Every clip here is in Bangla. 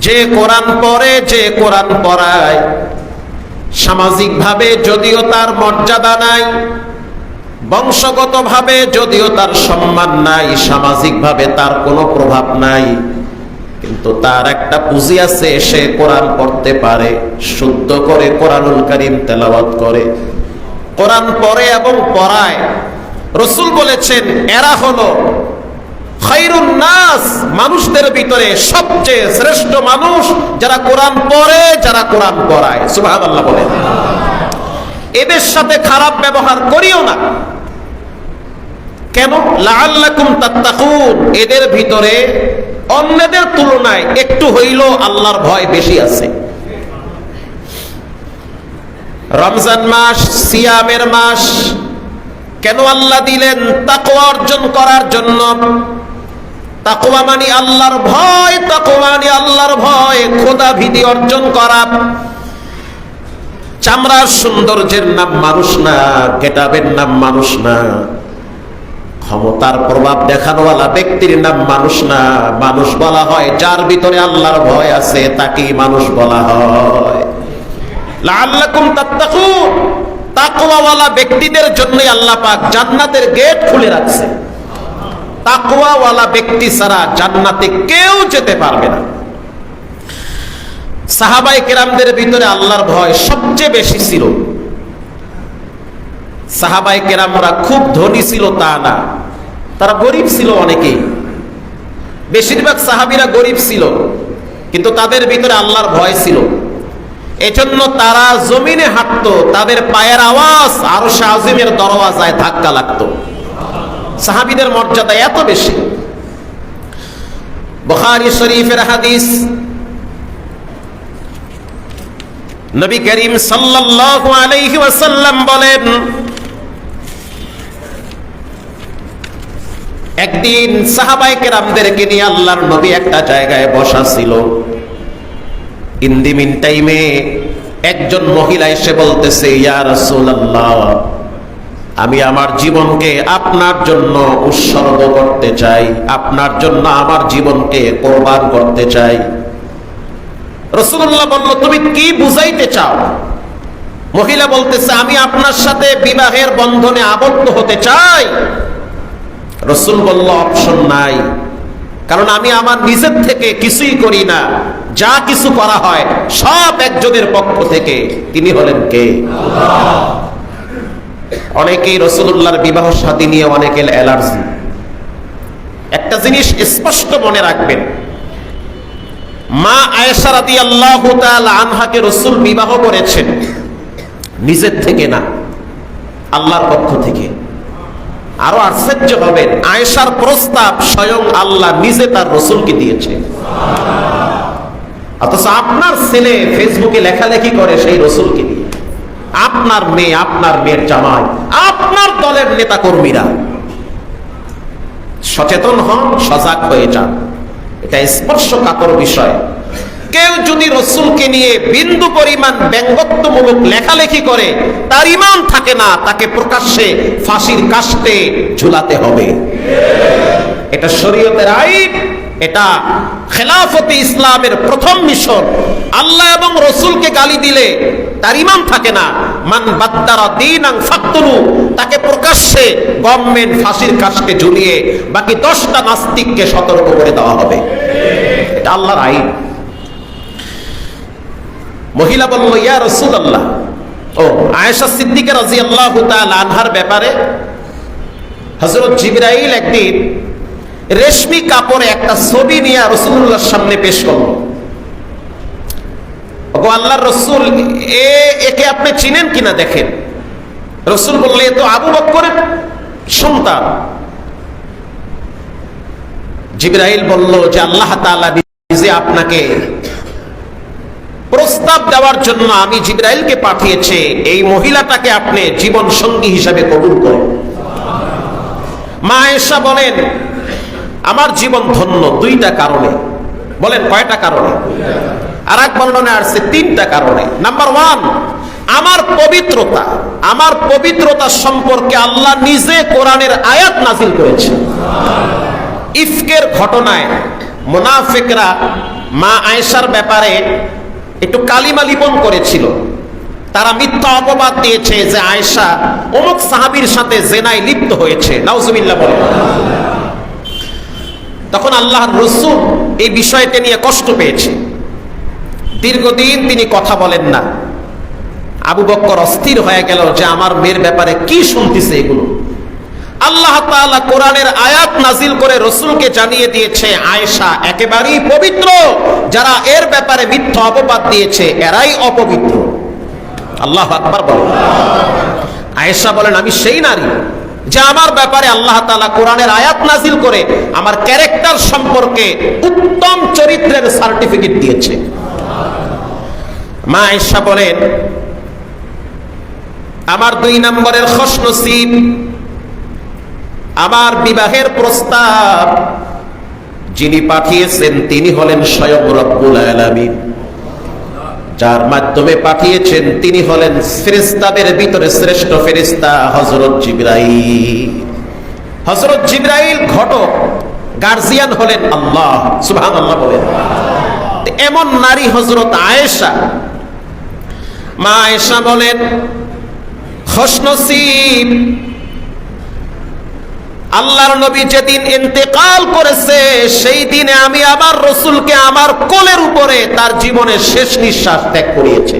যে কোরআন পরে যে কোরআন পড়ায়। সামাজিকভাবে যদিও তার মর্যাদা নাই, বংশগতভাবে যদিও তার সম্মান নাই, সামাজিকভাবে তার কোনো প্রভাব নাই। কিন্তু তার একটা পুঁজি আছে, সে কোরআন পড়তে পারে, শুদ্ধ করে কোরআনুল করিম তেলাওয়াত করে। কোরআন পড়ে এবং পড়ায়। রসুল বলেছেন, এরা হলো নাস, মানুষদের ভিতরে সবচেয়ে শ্রেষ্ঠ মানুষ, যারা কোরআন পড়ে, যারা কোরআন পড়ায়। সুবহানাল্লাহ বলেন। এদের সাথে খারাপ ব্যবহার করিও না। কেন? লাআল্লাকুম তাত্তাকুন। এদের ভিতরে অন্যদের তুলনায় একটু হইলেও আল্লাহর ভয় বেশি আছে। রমজান মাস, সিয়ামের মাস কেন আল্লাহ দিলেন? তাকওয়া অর্জন করার জন্য। তাকওয়া মানে আল্লাহর ভয়, তাকওয়া মানে আল্লাহর ভয়, খোদা ভীতি অর্জন করা। চামড়ার সৌন্দর্যের নাম মানুষ না, গেটাবের নাম মানুষ না। ক্ষমতার প্রভাব দেখানোওয়ালা ব্যক্তির নাম মানুষ না। মানুষ বলা হয়, যার ভিতরে আল্লাহর ভয় আছে, তাকেই মানুষ বলা হয়। লাআল্লাকুম তাত্তাকুন। তাকওয়াওয়ালা ব্যক্তিদের জন্যই আল্লাহ পাক জান্নাতের গেট খুলে রাখছে। তাকওয়াওয়ালা ব্যক্তি ছাড়া জান্নাতে কেউ যেতে পারবে না। সাহাবাই কেরামদের ভিতরে আল্লাহর ভয় সবচেয়ে বেশি ছিল। সাহাবাই কেরামরা খুব ধনী ছিল, তা না। তারা গরিব ছিল অনেকেই। বেশিরভাগ সাহাবিরা গরিব ছিল, কিন্তু তাদের ভিতরে আল্লাহর ভয় ছিল। এজন্য তারা জমিনে হাঁটতো, তাদের পায়ের আওয়াজ আরও শাহজিমের দরওয়াজায় ধাক্কা লাগতো। সাহাবিদের মর্যাদা এত বেশি। বুখারী শরীফের হাদিস, নবী করিম সাল্লাল্লাহু আলাইহি বলেন, একদিন সাহাবাই কেরামদেরকে নিয়ে আল্লাহর নবী একটা জায়গায় বসা ছিল। টাইমে একজন মহিলা এসে বলতেছে, ইয়া আমি আমার জীবনকে আপনার জন্য উৎসর্গ করতে চাই। আপনার জন্য আমার জীবনকে কোরবান করতে চাই। রসুল্লাহ বলল, তুমি কি বুঝাইতে চাও? মহিলা বলতেছে, আমি আপনার সাথে বিবাহের বন্ধনে আবদ্ধ হতে চাই। রসুল বলল, অপশন নাই। কারণ আমি আমার নিজের থেকে কিছুই করি না। যা কিছু করা হয়, সব একজনের পক্ষ থেকে। তিনি হলেন কে? অনেকেই রসুল্লাহর বিবাহ সাথী নিয়ে অনেকের অ্যালার্জি। একটা জিনিস স্পষ্ট মনে রাখবেন। মা আয়েশা আল্লাহ আনহাকে রসুল বিবাহ করেছেন। নিজের থেকে না, আল্লাহর পক্ষ থেকে। আরও আশ্চর্য হবেন আয়েশার প্রস্তাব স্বয়ং আল্লাহ নিজে তার রসুলকে দিয়েছে। অথচ আপনার ছেলে ফেসবুকে লেখালেখি করে সেই রসুলকে দিয়ে। আপনার মেয়ে, আপনার মেয়ের জামাই, আপনার দলের নেতা কর্মীরা সচেতন হন, সজাগ হয়ে যান। এটা স্পর্শকাতর বিষয়। কেউ যদি রসুলকে নিয়ে বিন্দু পরিমাণ ব্যঙ্গত্বমূলক লেখালেখি করে, তার ইমান থাকে না, তাকে প্রকাশ্যে ফাঁসির কাষ্টে ঝুলাতে হবে। এটা শরীয়তের আইন, এটা খেলাফতে ইসলামের প্রথম মিশন। আল্লাহ এবং রসুলকে গালি দিলে তার ইমান থাকে না। মান বাদ্দারা দিন ফাক্তলু, তাকে প্রকাশ্যে গভর্নমেন্ট ফাঁসির কাষ্টে ঝুলিয়ে বাকি দশটা নাস্তিককে সতর্ক করে দেওয়া হবে। এটা আল্লাহর আইন। মহিলা বলল, ইয়া রসুল আল্লাহ ও আয়েশা সিদ্দিকা রাজি আল্লাহ আনহার ব্যাপারে হজরত জিবরাইল একদিন রেশমি কাপড়ে একটা ছবি নিয়ে রসুল্লাহর সামনে পেশ করল। ও আল্লাহর রসুল, এ, একে আপনি চিনেন কিনা দেখেন? রসুল বললে তো আবু বক্করের সন্তান। জিবরাইল বলল যে আল্লাহ তাআলা নিজে আপনাকে প্রস্তাব দেওয়ার জন্য আমি জিব্রাইলকে পাঠিয়েছে, এই মহিলাটাকে আপনি জীবন সঙ্গী হিসাবে কবুল করেন। মা এসা বলেন, আমার জীবন ধন্য দুইটা কারণে। বলেন, কয়টা কারণে? আর এক বর্ণনা আসছে, তিনটা কারণে। নাম্বার ওয়ান আমার পবিত্রতা আমার পবিত্রতা সম্পর্কে আল্লাহ নিজে কোরআনের আয়াত নাজিল করেছে ইফকের ঘটনায় মোনাফেকরা মা আয়েশার ব্যাপারে একটু কালিমা লিপন করেছিল। তারা মিথ্যা অপবাদ দিয়েছে যে আয়েশা অমুক সাহাবীর সাথে জেনায় লিপ্ত হয়েছে। নাউজুবিল্লাহ বলে তখন আল্লাহর রসুল এই বিষয়টা নিয়ে কষ্ট পেয়েছে। দীর্ঘদিন তিনি কথা বলেন না। আবু বক্কর অস্থির হয়ে গেল যে আমার মেয়ের ব্যাপারে কি শুনতেছে এগুলো। আল্লাহ তাআলা কোরআনের আয়াত নাজিল করে রসুলকে জানিয়ে দিয়েছে, আয়েশা, একেবারেই পবিত্র। যারা এর ব্যাপারে মিথ্যা অপবাদ দিয়েছে, এরাই অপবিত্র। আল্লাহ আকবার আয়েশা বলেন, আমি সেই নারী যে আমার ব্যাপারে আল্লাহ তাআলা কোরআনের আয়াত নাজিল করে আমার ক্যারেক্টার সম্পর্কে উত্তম চরিত্রের সার্টিফিকেট দিয়েছে। মা আয়েশা বলেন, আমার দুই নম্বরের খস নসিব আমার বিবাহের প্রস্তাব যিনি পাঠিয়েছেন, তিনি হলেন স্বয়ং রব্বুল আলামিন। যার মাধ্যমে পাঠিয়েছেন, তিনি হলেন ফেরেস্তাদের ভিতরে শ্রেষ্ঠ ফেরেস্তা হজরত জিব্রাইল। হজরত জিব্রাইল ঘটক, গার্জিয়ান হলেন আল্লাহ সুবহান আল্লাহ বলেন এমন নারী হজরত আয়েশা। মা আয়েশা বলেন খসনসিব আল্লাহর নবী যেদিন ইন্তেকাল করেছে, সেই দিনে আমি আমার রসুলকে আমার কোলের উপরে তার জীবনের শেষ নিঃশ্বাস ত্যাগ করিয়েছে।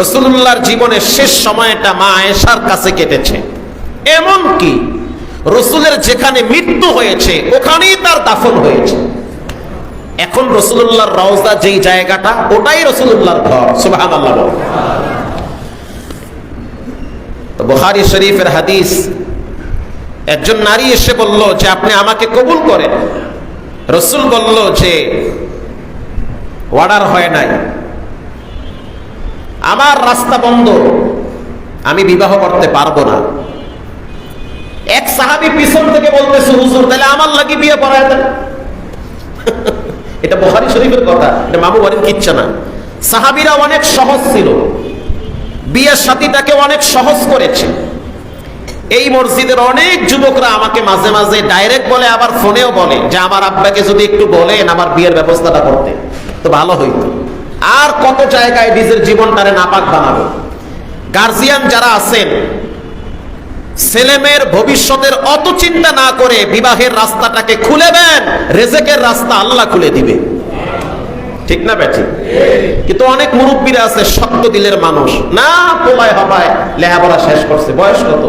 রসুল্লাহর জীবনের শেষ সময়টা মা আয়েশার কাছে কেটেছে। এমন কি রসুলের যেখানে মৃত্যু হয়েছে, ওখানেই তার দাফন হয়েছে। এখন রসুল্লাহর রওজা যেই জায়গাটা, ওটাই রসুল্লাহর ঘর। সুবাহ বুখারি শরীফের হাদিস একজন নারী এসে বলল যে আপনি আমাকে কবুল করেন। রসুল বলল যে, অর্ডার হয় নাই। আমার রাস্তা বন্ধ। আমি বিবাহ করতে পারব না। এক সাহাবি পিছন থেকে বলতেছে, হুজুর, তাহলে আমার লাগি বিয়ে পড়ায় এটা বহারি শরীফের কথা। এটা মামু বাড়ির কিচ্ছা না। সাহাবিরা অনেক সহজ ছিল। বিয়ের সাথীটাকে অনেক সহজ করেছে। এই মসজিদের অনেক যুবকরা আমাকে মাঝে মাঝে ডাইরেক্ট বলে, আবার ফোনেও বলে যে, আমার আব্বাকে যদি একটু বলেন আমার বিয়ের ব্যবস্থাটা করতে, তো ভালো হইতো। আর কত জায়গায় নিজের জীবনটারে নাপাক বানাবে। গার্জিয়ান যারা আছেন, ছেলেমেয়ের ভবিষ্যতের অত চিন্তা না করে বিবাহের রাস্তাটাকে খুলে দেন, রেজেকের রাস্তা আল্লাহ খুলে দিবে। ঠিক না ব্যাঠি কিন্তু অনেক মুরব্বীরা আছে শক্ত দিলের মানুষ না পোলায় হবায় লেহাপড়া শেষ করছে বয়স কত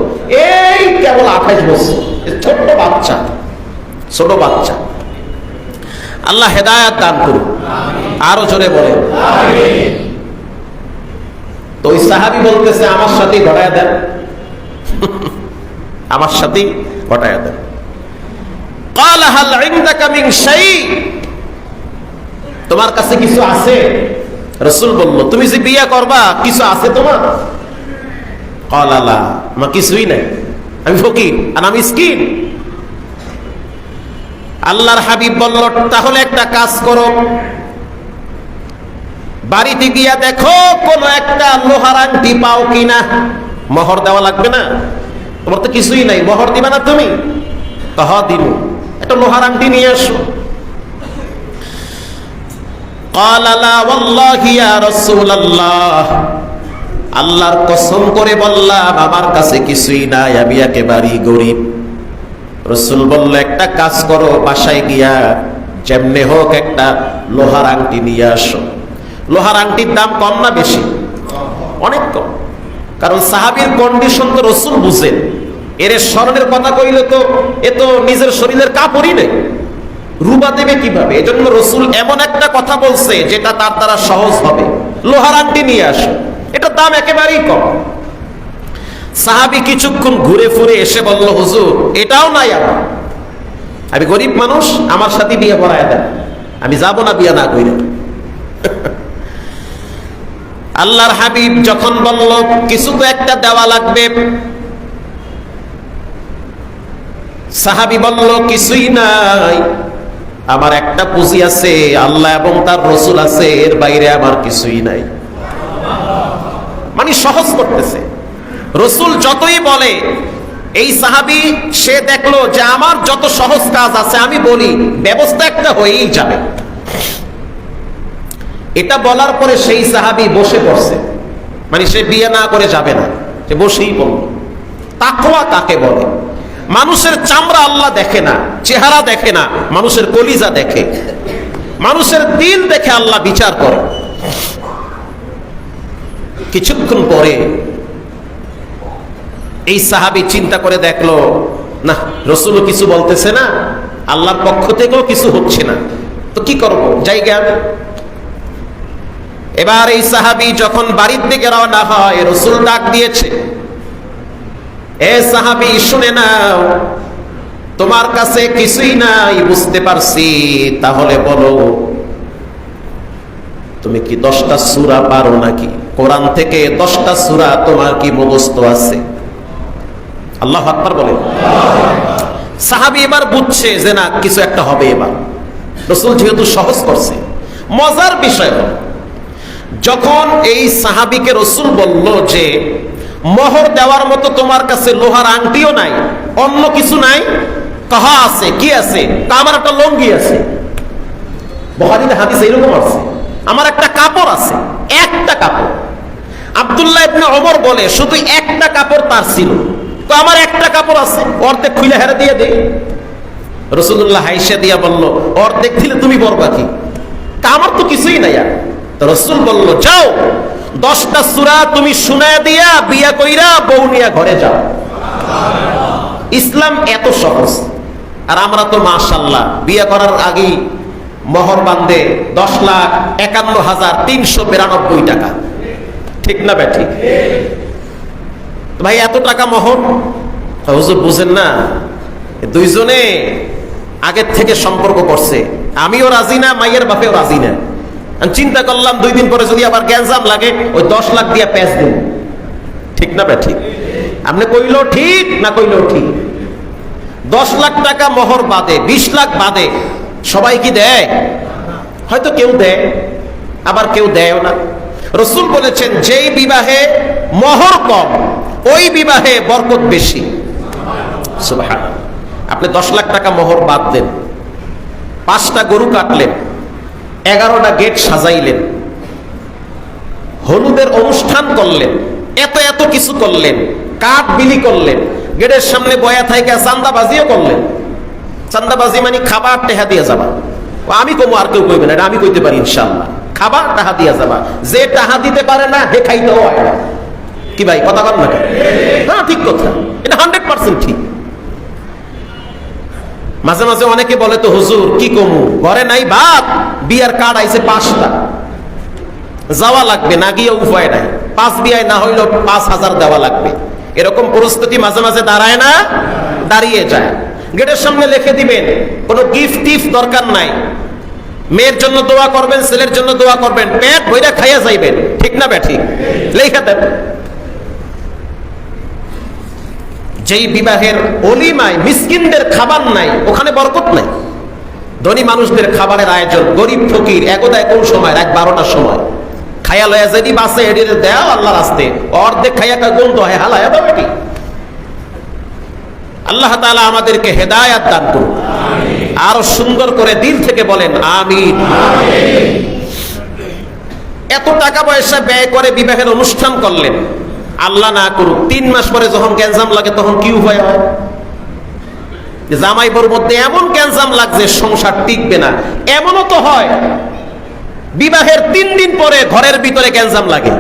এই কেবল আঠাইশ বছর ছোট্ট বাচ্চা ছোট বাচ্চা আল্লাহ হেদায়াত দান করুন আরো জোরে বলে তো ওই সাহাবি বলতেছে আমার সাথে ঘটায় দেন আমার সাথেই ঘটায় দেন قال هل عندك من شيء তোমার কাছে কিছু আছে? রসুল বলল, তুমি যে বিয়ে করবা, কিছু আছে তোমার? কলালা আমার কিছুই নাই। আমি ফকির আর আমি স্কিন আল্লাহর হাবিব বলল, তাহলে একটা কাজ করো। বাড়িতে গিয়া দেখো, কোন একটা লোহার আংটি পাও কিনা। মোহর দেওয়া লাগবে না। তোমার তো কিছুই নাই। মহর দিবে না তুমি? কহ দিন একটা লোহার আংটি নিয়ে আসো। قال لا والله يا رسول الله আল্লাহর কসম করে বললাম আমার কাছে কিছুই নাই আমি একেবারেই গরিব রসুল বলল একটা কাজ করো বাসায় গিয়া যেমনে হোক একটা লোহার আংটি নিয়ে আসো লোহার আংটির দাম কম না বেশি অনেক কম কারণ সাহাবির কন্ডিশন তো রসুল বুঝেন এর স্মরণের কথা কইলে তো এ তো নিজের শরীরের কাপড়ই নেই রুবা দেবে কীভাবে? এজন্য রসুল এমন একটা কথা বলছে, যেটা তার দ্বারা সহজ হবে। লোহার আংটি নিয়ে আসো। এটার দাম একেবারেই কম। সাহাবি কিছুক্ষণ ঘুরে ফুরে এসে বলল, হুজুর, এটাও নাই আমার। আমি গরিব মানুষ, আমার সাথে বিয়ে পড়ায় দেন। আমি যাব না বিয়ে না কইরে। আল্লাহর হাবিব যখন বলল, কিছু তো একটা দেওয়া লাগবে। সাহাবি বলল, কিছুই নাই। আমার একটা পুঁজি আছে, আল্লাহ এবং তার রসুল আছে, এর বাইরে আমার কিছুই নাই। মানে সহজ করতেছে। রসুল যতই বলে, এই সাহাবি, সে দেখল যে আমার যত সহজ কাজ আছে, আমি বলি, ব্যবস্থা একটা হয়েই যাবে। এটা বলার পরে সেই সাহাবি বসে পড়ছে। মানে সে বিয়ে না করে যাবে না, সে বসেই বলল। তাকওয়া কাকে বলে? মানুষের চামড়া আল্লাহ দেখে না, চেহারা দেখে না, মানুষের কলিজা দেখে। মানুষের দিল দেখে আল্লাহ বিচার করে। কিছুক্ষণ পরে এই সাহাবি চিন্তা করে দেখল, না, রসুলও কিছু বলতেছে না, আল্লাহর পক্ষ থেকেও কিছু হচ্ছে না। তো কি করব? জায়গা? এবার এই সাহাবি যখন বাড়ির দিকে রওনা হয়, রসুল ডাক দিয়েছে এ সাহাবি, শুনে নাও। তোমার কাছে কিছুই নাই, বুঝতে পারছি। তাহলে বলো, তুমি কি দশটা সুরা পারো নাকি? কোরআন থেকে দশটা সুরা তোমার কি মুখস্থ আছে? আল্লাহ আকবার বলেন। সাহাবি এবার বুঝছে যে না, কিছু একটা হবে এবার। রসুল যেহেতু সহজ করছে, মজার বিষয় হল, যখন এই সাহাবিকে রসুল বলল যে মোহর দেওয়ার মতো তোমার কাছে লোহার আংটিও নাই, অন্য কিছু নাই। কাহা আছে? কি আছে? আমার একটা লঙ্গি আছে। বহারিতে হাদিস এইরকম আছে। আমার একটা কাপড় আছে, একটা কাপড়। আব্দুল্লাহ ইবনে ওমর বলে, শুধু একটা কাপড় তার ছিল। তো আমার একটা কাপড় আছে, অর্ধেক খুলে হেরে দিয়ে দে। রসুল্লাহ হাইসা দিয়া বলল, অর্ধেক দিলে তুমি বরবাকি তা আমার তো কিছুই নাই আর। রসুল বলল, যাও। দশটা সুরা তুমি শুনায় দিয়া, বিয়া কইরা বউ নিয়া ঘরে যাও। ইসলাম এত সহজ। আর আমরা তো মাশাল্লাহ বিয়ে করার আগেই মহর বান্ধে দশ লাখ একান্ন হাজার তিনশো বিরানব্বই টাকা। ঠিক না বে ঠিক ভাই, এত টাকা মোহর? হুজুর, বুঝেন না, দুইজনে আগের থেকে সম্পর্ক করছে। আমিও রাজি না, মাইয়ের বাপেও রাজি না। আমি চিন্তা করলাম দুই দিন পরে যদি আবার গ্যাঞ্জাম লাগে, ওই দশ লাখ দিয়ে প্যাঁচ দিন। ঠিক না বে ঠিক আপনি কইলো ঠিক না কইলো ঠিক? দশ লাখ টাকা মোহর বাদে, বিশ লাখ বাদে, সবাই কি দেয়? হয়তো কেউ দেয়, আবার কেউ দেয়ও না। রসুল বলেছেন, যেই বিবাহে মোহর কম, ওই বিবাহে বরকত বেশি। আপনি দশ লাখ টাকা মোহর বাদ দেন। পাঁচটা গরু কাটলেন। এগারোটা গেট সাজাইলেন। হলুদের অনুষ্ঠান করলেন, এত এত কিছু করলেন, কাঠ বিলি করলেন, গেটের সামনে বয়া থাইকা চান্দাবাজিও করলেন। চান্দাবাজি মানে খাবার টেহা দিয়ে যাবা। আমি কমু, আর কেউ কইবে না আমি কইতে পারি ইনশাল্লাহ খাবার টাহা দিয়ে যাবা। যে টাহা দিতে পারে না হে খাইতেও হয় কি ভাই, কথা বল না? হ্যাঁ ঠিক কথা। এটা হান্ড্রেড পার্সেন্ট ঠিক। মাঝে মাঝে অনেকে বলে তো, হুজুর, কি কমু? ঘরে নাই ভাত বিয়ার কার্ড আইছে পাঁচটা। যাওয়া লাগবে, না গিয়ে উপায় নাই। পাঁচ বিয়ায় না হইলেও পাঁচ হাজার দেওয়া লাগবে। এরকম পরিস্থিতি মাঝে মাঝে দাঁড়ায় না, দাঁড়িয়ে যায়। গেটের সামনে লিখে দিবেন, কোনো গিফট টিফ দরকার নাই। মেয়ের জন্য দোয়া করবেন, ছেলের জন্য দোয়া করবেন, পেট বইরা খাইয়া যাইবেন। ঠিক না বে ঠিক লেখা দেন। যেই বিবাহের অলিমায় মিসকিনদের খাবার নাই, ওখানে বরকত নাই। ধনী মানুষদের খাবারের আয়োজন, গরিব ফকির একদায় কোন সময়? রাত বারোটার সময়। খায়া লয়া যদি বাসে এডিয়ে দেও আল্লাহ রাস্তে, অর্ধেক খাইয়া কা গন্ধ হয়, হালায়া দাও এটি আল্লাহ তাআলা আমাদেরকে হেদায়াত দান করুন। আরও সুন্দর করে দিল থেকে বলেন, আমিন। এত টাকা পয়সা ব্যয় করে বিবাহের অনুষ্ঠান করলেন। আল্লাহ না করুক, তিন মাস পরে যখন গ্যাঞ্জাম লাগে তখন কি উপায়? হয় জামাই বউর মধ্যে এমন গ্যাঞ্জাম লাগছে, সংসার টিকবে না। এমনও তো হয়, বিবাহের তিন দিন পরে ঘরের ভিতরে গ্যাঞ্জাম লাগে।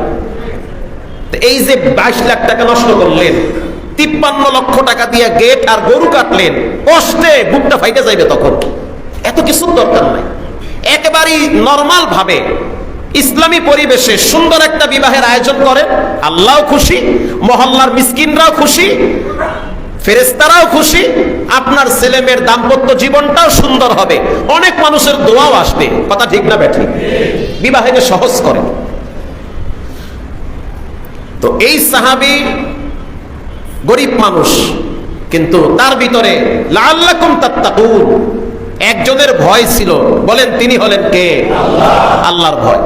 এই যে বাইশ লাখ টাকা নষ্ট করলেন, তিপ্পান্ন লক্ষ টাকা দিয়ে গেট আর গরু কাটলেন, কষ্টে বুকটা ফাইটে যাইবে তখন। এত কিছুর দরকার নাই। একেবারেই নর্মাল ভাবে ইসলামী পরিবেশে সুন্দর একটা বিবাহের আয়োজন করেন আল্লাহ খুশি, মহল্লার মিসকিনরাও খুশি ফেরেস্তারাও খুশি, আপনার ছেলে মেয়ের দাম্পত্য জীবনটাও সুন্দর হবে। অনেক মানুষের দোয়াও আসবে, কথা ঠিক না ব্যাঠিক? বিবাহকে সহজ করে। তো এই সাহাবি গরিব মানুষ, কিন্তু তার ভিতরে লাল্লাকুম তাত্তাকুন, একজনের ভয় ছিল। বলেন তিনি হলেন কে? আল্লাহর ভয়।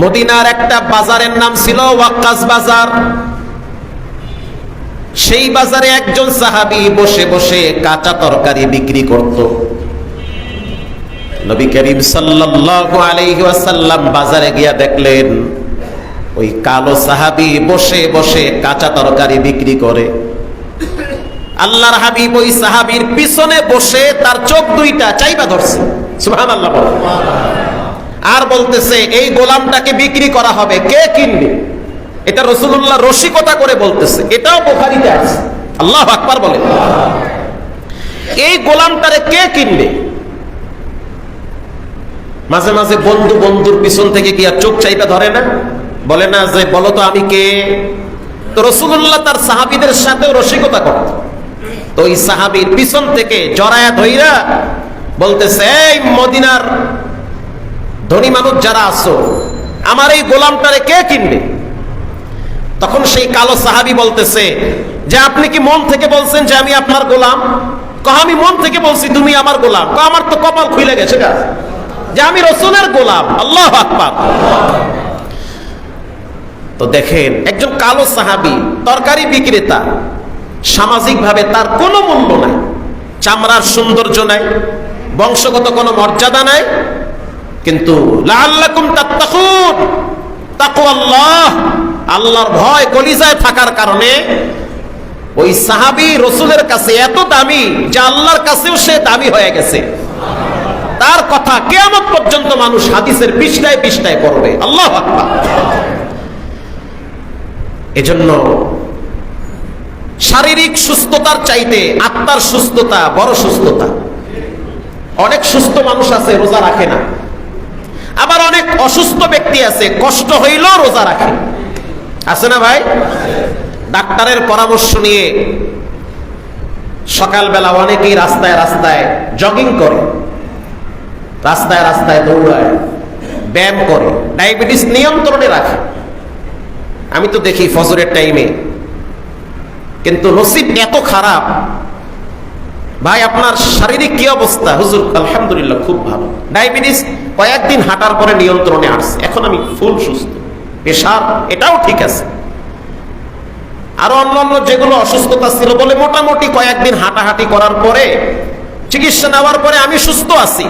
মদিনার একটা বাজারের নাম ছিল ওয়াক্কাস বাজার। সেই বাজারে একজন সাহাবী বসে বসে কাঁচা তরকারি বিক্রি করত। নবী করিম সাল্লাল্লাহু আলাইহি ওয়াসাল্লাম বাজারে গিয়া দেখলেন, ওই কালো সাহাবী বসে বসে কাঁচা তরকারি বিক্রি করে। আল্লাহর হাবিব ওই সাহাবীর পিছনে বসে তার চোখ দুইটা চাইবা ধরছে। সুবহানাল্লাহ। আর বলতেছে, এই গোলামটাকে বিক্রি করা হবে, কে কিনবে? এটা রসুল্লাহ রসিকতা করে বলতেছে, এটাও বোখারিতে আছে। আল্লাহ আকবার বলে। এই গোলামটারে কে কিনবে? মাঝে মাঝে বন্ধু বন্ধুর পিছন থেকে কি আর চোখ চাইটা ধরে না? বলে, না যে, বলো তো আমি কে? তো রসুল্লাহ তার সাহাবিদের সাথেও রসিকতা করত তো ওই সাহাবির পিছন থেকে জড়ায়া ধইরা বলতেছে, এই মদিনার ধনী মানুষ যারা আছো, আমার এই গোলামটারে কে কিনবে? তখন সেই কালো সাহাবি বলতেছে, যে আপনি কি মন থেকে বলছেন যে আমি আপনার গোলাম? কহ, আমি মন থেকে বলছি তুমি আমার গোলাম। কহ, আমার তো কপাল খুলে গেছে যে আমি রসুলের গোলাম। আল্লাহ আকবার। তো দেখেন, একজন কালো সাহাবি, তরকারি বিক্রেতা, সামাজিকভাবে তার কোনো মূল্য নাই, চামড়ার সৌন্দর্য নাই, বংশগত কোনো মর্যাদা নাই কিন্তু আল্লাহর ভয় কলিজায় থাকার কারণে ওই সাহাবী রসুলের কাছে এত দামি যে আল্লাহর কাছেও সে দামি হয়ে গেছে। তার কথা কেয়ামত পর্যন্ত মানুষ হাদিসের পৃষ্ঠায় পৃষ্ঠায় পড়বে। আল্লাহ এজন্য শারীরিক সুস্থতার চাইতে আত্মার সুস্থতা বড় সুস্থতা। অনেক সুস্থ মানুষ আছে, রোজা রাখে না। আবার অনেক অসুস্থ ব্যক্তি আছে, কষ্ট হইলেও রোজা রাখে। আছে না ভাই? ডাক্তারের পরামর্শ নিয়ে সকালবেলা অনেকেই রাস্তায় রাস্তায় জগিং করে, রাস্তায় রাস্তায় দৌড়ায়, ব্যায়াম করে, ডায়াবেটিস নিয়ন্ত্রণে রাখে। আমি তো দেখি ফজরের টাইমে কিন্তু নসিব এত খারাপ ভাই, আপনার শারীরিক কি অবস্থা? হুজুর, আলহামদুলিল্লাহ খুব ভালো। ডায়াবেটিস কয়েকদিন হাঁটার পরে নিয়ন্ত্রণে আসছে। এখন আমি ফুল সুস্থ। পেশার এটাও ঠিক আছে। আরও অন্যান্য যেগুলো অসুস্থতা ছিল বলে মোটামুটি কয়েকদিন হাঁটাহাঁটি করার পরে, চিকিৎসা নেওয়ার পরে আমি সুস্থ আছি।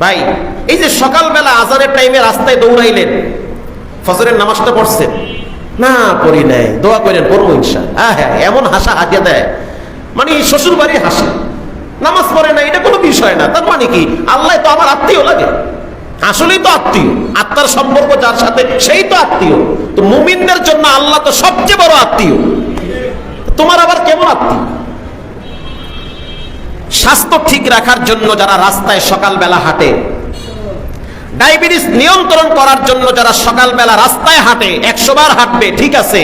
ভাই, এই যে সকালবেলা আজানের টাইমে রাস্তায় দৌড়াইলেন, ফজরের নামাজটা পড়ছেন। না, পড়ি নাই। দোয়া করেন, পড়ব ইনশা হ্যাঁ হ্যাঁ এমন হাসা হাতিয়ে দেয়। মানে শ্বশুর বাড়ি হাসে। নামাজ পড়ে না এটা কোনো বিষয় না। তার মানে কি? আল্লাহ তো আমার আত্মীয় লাগে। আসলেই তো আত্মীয়। আত্মার সম্পর্ক যার সাথে, সেই তো আত্মীয়। তো মুমিনদের জন্য আল্লাহ তো সবচেয়ে বড় আত্মীয়। তোমার আবার কেমন আত্মীয়? স্বাস্থ্য ঠিক রাখার জন্য যারা রাস্তায় সকালবেলা হাঁটে ডায়াবেটিস নিয়ন্ত্রণ করার জন্য যারা সকালবেলা রাস্তায় হাঁটে, একশো বার হাঁটবে, ঠিক আছে,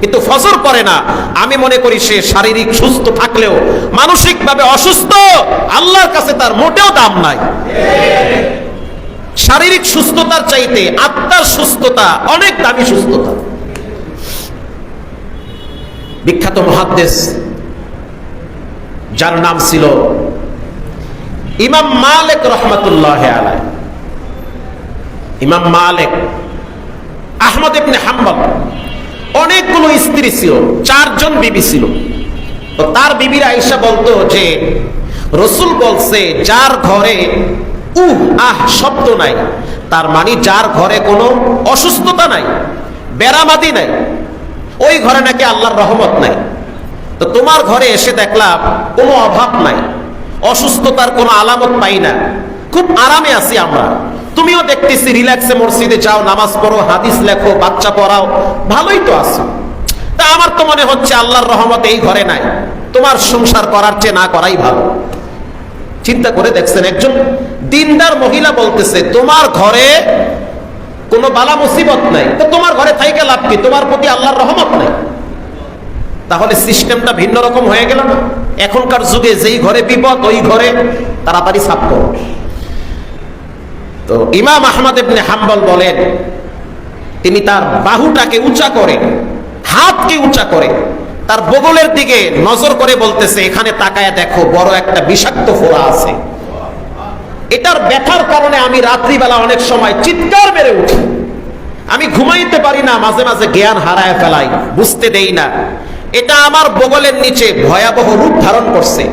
কিন্তু ফসর করে না। আমি মনে করি সে শারীরিক সুস্থ থাকলেও, মানসিকভাবে অসুস্থ, আল্লাহর কাছে তার মোটেও দাম নাই। শারীরিক সুস্থতার চাইতে আত্মার সুস্থতা অনেক দামি সুস্থতা। বিখ্যাত মহাদ্দেশ, যার নাম ছিল ইমাম মালিক রহমতুল্লাহ আলাই ইমাম মালিক, আহমদ ইবনে হাম্বল, অনেকগুলো স্ত্রী ছিল, চারজন বিবি ছিল। তো তার বিবির আইসা বলতো যে, রসুল বলছে, যার ঘরে উহ, আহ শব্দ নাই, তার মানে যার ঘরে কোনো অসুস্থতা নাই বেরামাদি নাই, ওই ঘরে নাকি আল্লাহর রহমত নাই। তো তোমার ঘরে এসে দেখলাম কোনো অভাব নাই, অসুস্থতার কোনো আলামত পাই না, খুব আরামে আছি আমরা। তুমিও দেখতেছি, রিল্যাক্সে মসজিদে যাও, নামাজ পড়ো, হাদিস লেখো, বাচ্চা পড়াও, ভালোই তো আছো। তা আমার তো মনে হচ্ছে আল্লাহর রহমত এই ঘরে নাই। তোমার সংসার করার চেয়ে না করাই ভালো। চিন্তা করে দেখছেন একজন দিনদার মহিলা বলতেছে, তোমার ঘরে কোনো বালা মুসিবত নাই। তো তোমার ঘরে থাইকে লাভ কি? তোমার প্রতি আল্লাহর রহমত নাই। তাহলে সিস্টেমটা ভিন্ন রকম হয়ে গেল না? এখনকার যুগে যেই ঘরে বিপদ, ওই ঘরে তাড়াতাড়ি সাপ করো। তো ইমাম আহমদ ইবনে হাম্বল বলেন, তিনি তার বাহুটাকে উঁচা করে, হাতকে উঁচা করে, তার বগলের দিকে নজর করে বলতেছে, এখানে তাকায় দেখো, বড় একটা বিষাক্ত ফোড়া আছে। এটার ব্যথার কারণে আমি রাত্রিবেলা অনেক সময় চিৎকার বেড়ে উঠি। আমি ঘুমাইতে পারি না, মাঝে মাঝে জ্ঞান হারায় ফেলাই, বুঝতে দেই না। এটা আমার বগলের নিচে ভয়াবহ রূপ ধারণ করছে।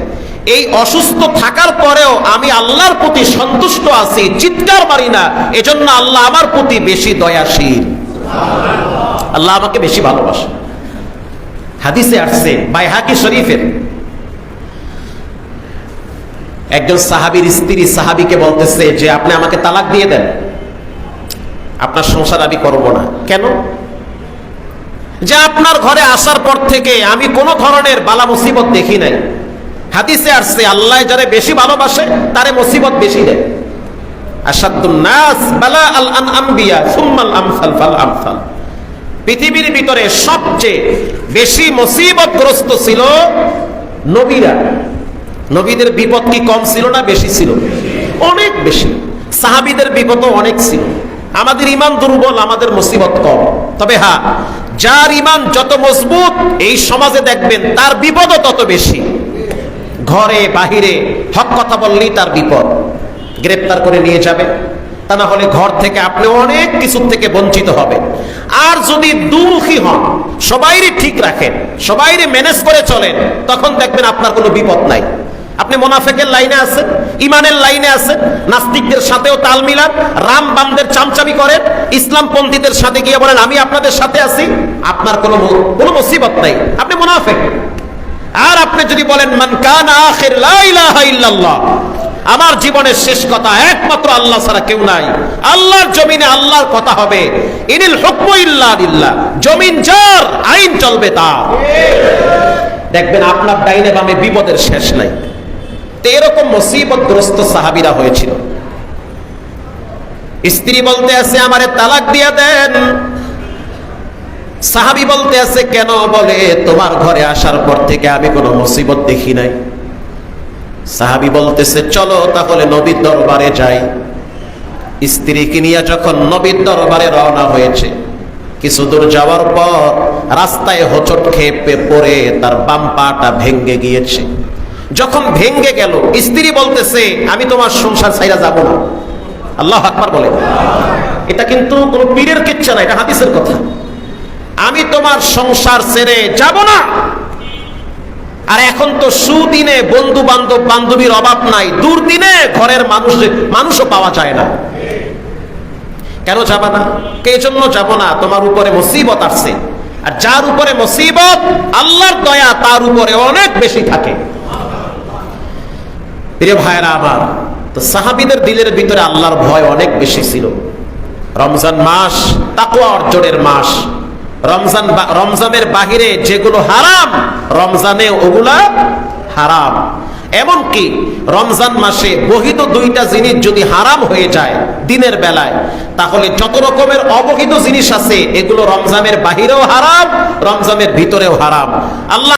এই অসুস্থ থাকার পরেও আমি আল্লাহর প্রতি সন্তুষ্ট আছি, চিৎকার মারি না। এজন্য আল্লাহ আমার প্রতি বেশি দয়াশীল। আল্লাহ আমাকে বেশি ভালোবাসে। হাদিসে আসছে, বাইহাকি শরীফের। একজন সাহাবীর স্ত্রী সাহাবীকে বলতেছে যে, আপনি আমাকে তালাক দিয়ে দেন। আপনার সংসার আমি করব না। কেন? যে আপনার ঘরে আসার পর থেকে আমি কোনো ধরনের বালা মুসিবত দেখি নাই। হাদিসে আসছে, আল্লাহ যারে বেশি ভালোবাসে, তারে মুসিবত বেশি দেয়। পৃথিবীর ভিতরে সবচেয়ে বেশি মুসিবতগ্রস্ত ছিল নবীরা। নবীদের বিপদ কি কম ছিল না বেশি ছিল? অনেক বেশি। সাহাবীদের বিপদও অনেক ছিল। আমাদের ইমান দুর্বল, আমাদের মুসিবত কম। তবে হ্যাঁ যার ইমান যত মজবুত, এই সমাজে দেখবেন তার বিপদও তত বেশি। ঘরে, বাহিরে, হক কথা বললেই তার বিপদ। গ্রেপ্তার করে নিয়ে যাবে। তা না হলে ঘর থেকে আপনি অনেক কিছু থেকে বঞ্চিত হবেন আর যদি দুমুখী হন, সবাইরে ঠিক রাখেন, সবাইরে ম্যানেজ করে চলেন, তখন দেখবেন আপনার কোনো বিপদ নাই। আপনি মোনাফেকের লাইনে আছেন ইমানের লাইনে আছেন, নাস্তিকদের সাথেও তাল মিলান রাম বামদের চামচামি করেন ইসলাম পন্থীদের সাথে গিয়ে বলেন, আমি আপনাদের সাথে আছি। আপনার কোনো কোনো মুসিবত নাই। আপনি মোনাফেক। আর আপনি যদি বলেন, মান কান আখির ইল্লাল্লাহ, আমার জীবনের শেষ কথা একমাত্র আল্লাহ ছাড়া কেউ নাই। আল্লাহর জমিনে আল্লাহর কথা হবে। ইনিল হুকমু ইল্লা জমিন যার, আইন চলবে তা দেখবেন আপনার ডাইনে বামে বিপদের শেষ নাই। তো এরকম মুসিবতগ্রস্ত সাহাবীরা হয়েছিল। স্ত্রী বলতে আছে, আমারে তালাক দিয়া দেন। সাহাবি বলতে আছে, কেন বলে, তোমার ঘরে আসার পর থেকে আমি কোনো মুসিবত দেখি নাই। সাহাবি বলতেছে, চলো তাহলে নবীর দরবারে যাই। স্ত্রীকে নিয়ে যখন নবীর দরবারে রওনা হয়েছে, কিছু দূর যাওয়ার পর রাস্তায় হোঁচট খেয়ে পড়ে তার বাম পাটা ভেঙ্গে গিয়েছে। যখন ভেঙ্গে গেল, স্ত্রী বলতেছে, আমি তোমার সংসার ছাইরা যাব না। আল্লাহ আকবার বলে। এটা কিন্তু কোনো পীরের কিচ্ছা না, এটা হাদিসের কথা। আমি তোমার সংসার ছেড়ে যাব না। আর এখন তো সুদিনে বন্ধু বান্ধব বান্ধবীর অভাব নাই, দুর্দিনে ঘরের মানুষ মানুষও পাওয়া যায় না। কেন যাবা না? কে জন্য যাব না? তোমার উপরে মুসিবত আসছে। আর যার উপরে মুসিবত, আল্লাহর দয়া তার উপরে অনেক বেশি থাকে। প্রিয় ভাইরা আমার, তো সাহাবিদের দিলের ভিতরে আল্লাহর ভয় অনেক বেশি ছিল। রমজান মাস তাকুয়া অর্জনের মাস। রমজান রমজানের বাহিরে যেগুলো হারাম রমজানে ওগুলা হারাম। এমনকি রমজান মাসে বহিত দুইটা জিনিস যদি হারাম হয়ে যায় দিনের বেলায়, তাহলে যত রকমের অবহিত জিনিস আছে, এগুলো রমজানের বাহিরেও হারাম, রমজানের ভিতরেও হারাম। আল্লাহ